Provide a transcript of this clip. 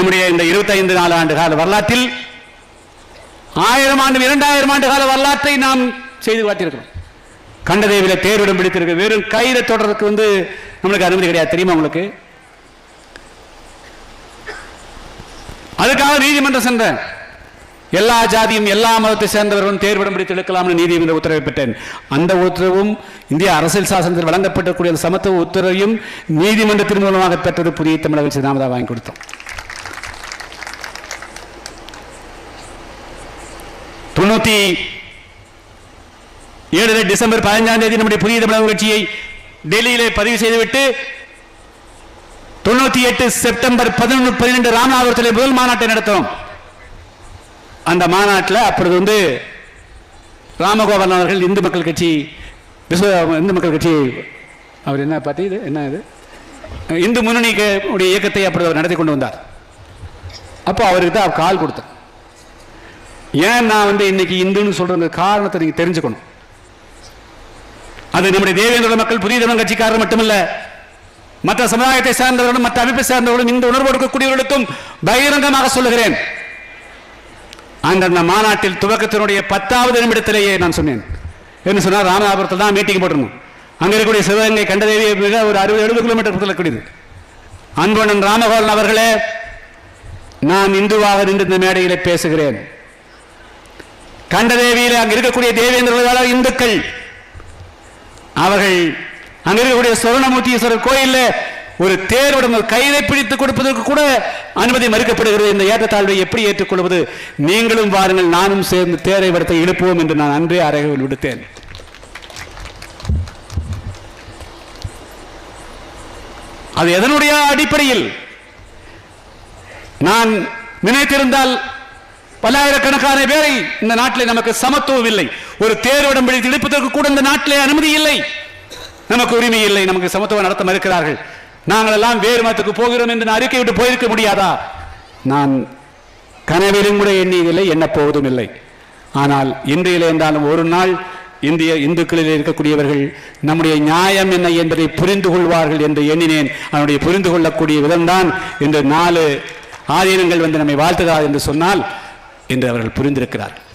நம்முடைய இந்த 25 நாலு ஆண்டு கால வரலாற்றில் ஆயிரம் ஆண்டு இரண்டாயிரம் ஆண்டு கால வரலாற்றை நாம் செய்து காட்டியிருக்கிறோம். கண்டதேவில தேர்விடம் பிடித்திருக்கு வெறும் கயிறை தொடர்றதுக்கு வந்து நம்மளுக்கு அனுமதி கிடையாது. தெரியுமா உங்களுக்கு? அதுக்காக நீதிமன்றம் சென்றேன் எல்லா ஜாதியும் எல்லா மதத்தை சேர்ந்தவர்களும் தேர்விடம் பிடித்து எடுக்கலாம்னு நீதிமன்ற உத்தரவை பெற்றேன். அந்த உத்தரவும் இந்திய அரசியல் சாசனத்தில் வழங்கப்பட்டக்கூடிய சமத்துவ உத்தரவையும் நீதிமன்றத்தின் மூலமாக பெற்றது புதிய தமிழக சிதாமதா வாங்கி கொடுத்தோம். தொண்ணூத்தி ஏழு டிசம்பர் பதினஞ்சாம் தேதி நம்முடைய புதிய தமிழக கட்சியை டெல்லியிலே பதிவு செய்துவிட்டு தொண்ணூத்தி எட்டு செப்டம்பர் பதினொன்று பன்னிரெண்டு ராமநாதபுரத்தில் முதல் மாநாட்டை நடத்தும் அந்த மாநாட்டில் அப்பொழுது வந்து ராமகோபாலன் அவர்கள் இந்து மக்கள் கட்சி விஸ்வ இந்து மக்கள் கட்சி அவர் என்ன பார்ட்டி இது? என்ன இது? இந்து முன்னணி உடைய இயக்கத்தை அப்படி அவர் நடத்தி கொண்டு வந்தார். அப்போ அவருக்கு தான் கால் கொடுத்தார் ஏன் நான் வந்து இன்னைக்கு இந்துன்னு சொல்றது காரணத்தை நீங்க தெரிஞ்சுக்கணும். அது நம்முடைய தேவேந்திர மக்கள் புதிய தினம் கட்சிக்காரர் மட்டுமல்ல மற்ற சமுதாயத்தை சேர்ந்தவர்களும் மற்ற அமைப்பை சேர்ந்தவர்களும் இந்த உணர்வு எடுக்கக்கூடியவர்களுக்கும் பகிரங்கமாக சொல்லுகிறேன். அந்த மாநாட்டில் துவக்கத்தினுடைய பத்தாவது நிமிடத்திலேயே நான் சொன்னேன். என்ன சொன்னால் ராமநாதபுரத்தில் தான் மீட்டிங் போட்டிருந்தோம். அங்கே இருக்கக்கூடிய சிவகங்கை கண்டதேவி மிக ஒரு அறுபது எழுபது கிலோமீட்டர் இருக்கக்கூடியது. அன்பண்ணன் ராமகோலன் அவர்களே நான் இந்துவாக நின்று இந்த மேடையில் பேசுகிறேன். கண்டதேவியில் அங்கு இருக்கக்கூடிய தேவேந்திரர்களால் இந்துக்கள். அவர்கள் அங்க இருக்கக்கூடிய சுவர்ணமூர்த்தீஸ்வரர் கோயில்ல ஒரு தேர்விடம் ஒரு கைதை பிடித்து கொடுப்பதற்கு கூட அனுமதி மறுக்கப்படுகிறது. இந்த ஏற்றத்தாழ்வை எப்படி ஏற்றுக்கொள்வது? நீங்களும் வாருங்கள் நானும் சேர்ந்து தேரை விடத்தை எழுப்புவோம் என்று நான் அன்றே அறைகள் விடுத்தேன். அது எதனுடைய அடிப்படையில்? நான் நினைத்திருந்தால் பல்லாயிரக்கணக்கான பேரை இந்த நாட்டில் நமக்கு சமத்துவம் இல்லை. ஒரு தேர்விடம் பிடித்து இழுப்பதற்கு கூட இந்த நாட்டிலே அனுமதி இல்லை. நமக்கு உரிமை இல்லை. நமக்கு சமத்துவம் நடத்த மறுக்கிறார்கள் நாங்கள் எல்லாம் வேறு மதத்துக்கு போகிறோம் என்று நான் அறிக்கை விட்டு போயிருக்க முடியாதா? நான் கனவிலும் கூட எண்ணியதில்லை எண்ணப் போவதும் இல்லை. ஆனால் இன்றையிலே என்றாலும் ஒரு நாள் இந்திய இந்துக்களில் இருக்கக்கூடியவர்கள் நம்முடைய நியாயம் என்ன என்பதை புரிந்து கொள்வார்கள் என்று எண்ணினேன். அதனுடைய புரிந்து கொள்ளக்கூடிய விதம்தான் இன்று நாலு ஆதீனங்கள் வந்து நம்மை வாழ்த்துகிறார் என்று சொன்னால் என்று அவர்கள் புரிந்திருக்கிறார்கள்.